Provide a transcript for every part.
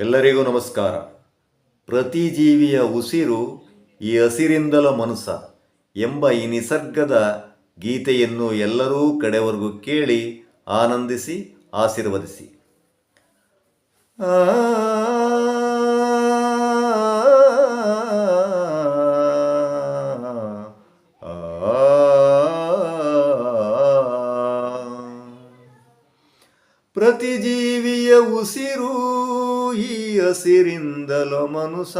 ಎಲ್ಲರಿಗೂ ನಮಸ್ಕಾರ ಪ್ರತಿ ಜೀವಿಯ ಉಸಿರು ಈ ಹಸಿರಿಂದಲ ಮನುಸ ಎಂಬ ಈ ನಿಸರ್ಗದ ಗೀತೆಯನ್ನು ಎಲ್ಲರೂ ಕಡೆವರೆಗೂ ಕೇಳಿ ಆನಂದಿಸಿ ಆಶೀರ್ವದಿಸಿ ಪ್ರತಿ ಜೀವಿಯ ಉಸಿರು ಈ ಹಸಿರಿಂದಲೋ ಮನುಸ.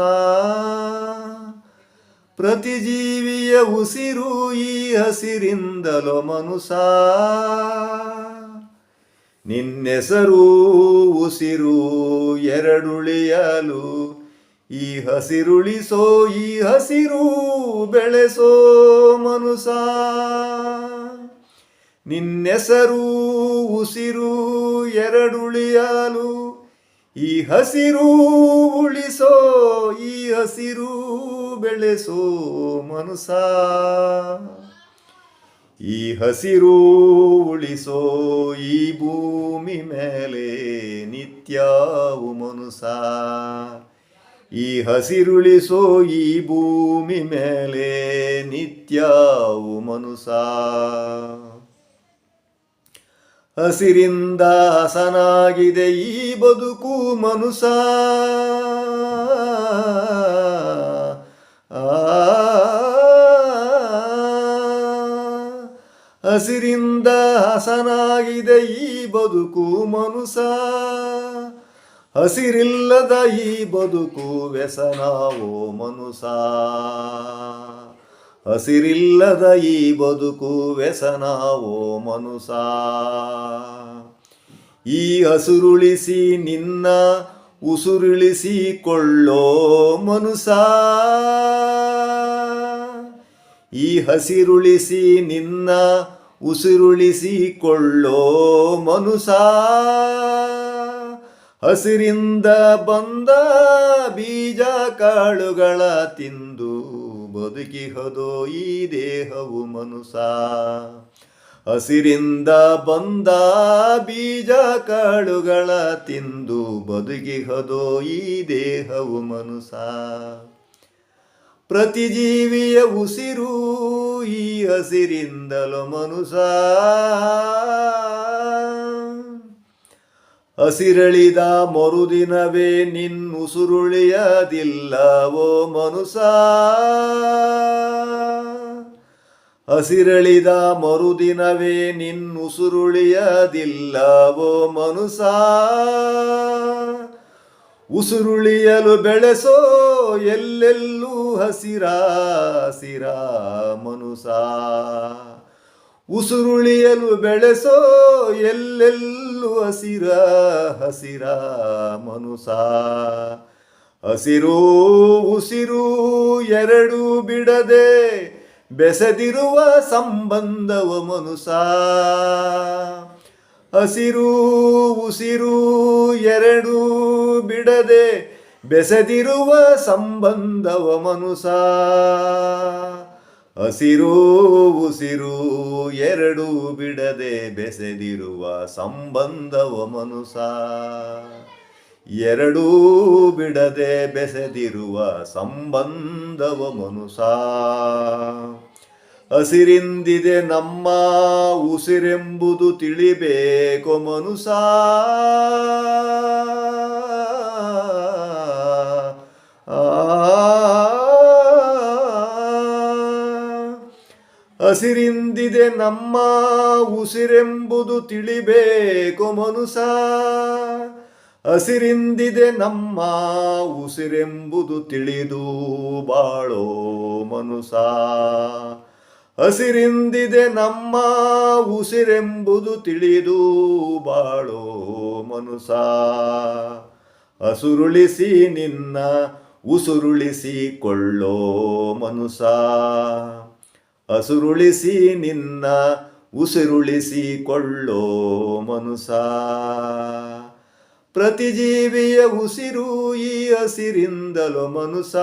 ಪ್ರತಿ ಜೀವಿಯ ಉಸಿರು ಈ ಹಸಿರಿಂದಲೋ ಮನುಸ. ನಿನ್ನೆಸರು ಉಸಿರು ಎರಡುಳಿಯಲು ಈ ಹಸಿರುಳಿಸೋ, ಈ ಹಸಿರು ಬೆಳೆಸೋ ಮನುಸ. ನಿನ್ನೆಸರು ಉಸಿರು ಎರಡುಳಿಯಲು ಈ ಹಸಿರು ಉಳಿಸೋ, ಈ ಹಸಿರು ಬೆಳೆಸೋ ಮನುಸ ಈ ಹಸಿರು ಉಳಿಸೋ, ಈ ಭೂಮಿ ಮೇಲೆ ನಿತ್ಯವು ಮನುಸ ಈ ಹಸಿರುಳಿಸೋ, ಈ ಭೂಮಿ ಮೇಲೆ ನಿತ್ಯವು ಮನುಸ ಹಸಿರಿಂದ ಹಸನಾಗಿದೆ ಈ ಬದುಕು ಮನುಸ ಹಸಿರಿಂದ ಹಸನಾಗಿದೆ ಈ ಬದುಕು ಮನುಸ ಹಸಿರಿಲ್ಲದ ಈ ಬದುಕು ವ್ಯಸನವೋ ಮನುಸ ಹಸಿರಿಲ್ಲದ ಈ ಬದುಕು ವ್ಯಸನವೋ ಮನುಸ ಈ ಹಸುರುಳಿಸಿ ನಿನ್ನ ಉಸುರುಳಿಸಿಕೊಳ್ಳೋ ಮನುಸ ಈ ಹಸಿರುಳಿಸಿ ನಿನ್ನ ಉಸಿರುಳಿಸಿಕೊಳ್ಳೋ ಮನುಸ ಹಸಿರಿಂದ ಬಂದ ಬೀಜ ಕಾಳುಗಳ ತಿಂದು ಬದುಕಿಹದೋ ಈ ದೇಹವು ಮನುಸ ಹಸಿರಿಂದ ಬಂದ ಬೀಜ ಕಾಳುಗಳ ತಿಂದು ಬದುಕಿಹದೋ ಈ ದೇಹವು ಮನುಸ ಪ್ರತಿ ಜೀವಿಯ ಉಸಿರು ಈ ಹಸಿರಿಂದಲೋ ಮನುಸ ಹಸಿರಳಿದ ಮರುದಿನವೇ ನಿನ್ನುಸುರುಳಿಯದಿಲ್ಲವೋ ಮನುಸ? ಹಸಿರಳಿದ ಮರುದಿನವೇ ನಿನ್ನುಸುರುಳಿಯದಿಲ್ಲವೋ ಮನುಸ? ಉಸುರುಳಿಯಲು ಬೆಳೆಸೋ ಎಲ್ಲೆಲ್ಲೂ ಹಸಿರ ಹಸಿರ ಮನುಸ? ಉಸುರುಳಿಯಲು ಬೆಳೆಸೋ ಎಲ್ಲೆಲ್ಲೂ ಹಸಿರ ಹಸಿರ ಮನುಸ. ಹಸಿರು ಉಸಿರು ಎರಡು ಬಿಡದೆ ಬೆಸೆದಿರುವ ಸಂಬಂಧವ ಮನುಸ. ಹಸಿರು ಉಸಿರು ಎರಡು ಬಿಡದೆ ಬೆಸೆದಿರುವ ಸಂಬಂಧವ ಮನುಸ. ಹಸಿರು ಉಸಿರು ಎರಡು ಬಿಡದೆ ಬೆಸೆದಿರುವ ಸಂಬಂಧವ ಮನುಸ ಎರಡೂ ಬಿಡದೆ ಬೆಸೆದಿರುವ ಸಂಬಂಧವ ಮನುಸ ಹಸಿರಿಂದಿದೆ ನಮ್ಮ ಉಸಿರೆಂಬುದು ತಿಳಿಬೇಕು ಮನುಸ ಹಸಿರಿಂದಿದೆ ನಮ್ಮ ಉಸಿರೆಂಬುದು ತಿಳಿಬೇಕು ಮನುಸ. ಹಸಿರಿಂದಿದೆ ನಮ್ಮ ಉಸಿರೆಂಬುದು ತಿಳಿದು ಬಾಳೋ ಮನುಸ. ಹಸಿರಿಂದಿದೆ ನಮ್ಮ ಉಸಿರೆಂಬುದು ತಿಳಿದು ಬಾಳೋ ಮನುಸ. ಹಸುರುಳಿಸಿ ನಿನ್ನ ಉಸುರುಳಿಸಿಕೊಳ್ಳೋ ಮನುಸ. ಹಸುರುಳಿಸಿ ನಿನ್ನ ಉಸಿರುಳಿಸಿಕೊಳ್ಳೋ ಮನುಸ ಪ್ರತಿ ಜೀವಿಯ ಉಸಿರು ಈ ಹಸಿರಿಂದಲೋ ಮನುಸ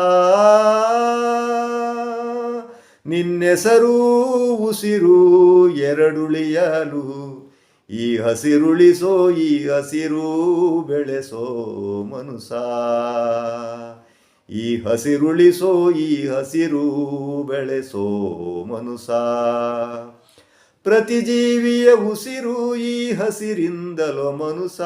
ನಿನ್ನೆಸರು ಉಸಿರು ಎರಡುಳಿಯಲು, ಈ ಹಸಿರುಳಿಸೋ, ಈ ಹಸಿರು ಬೆಳೆಸೋ ಮನುಸ ಈ ಹಸಿರುಳಿಸೋ ಈ ಹಸಿರು ಬೆಳೆಸೋ ಮನುಸ ಪ್ರತಿ ಜೀವಿಯ ಉಸಿರು ಈ ಹಸಿರಿಂದಲೋ ಮನುಸ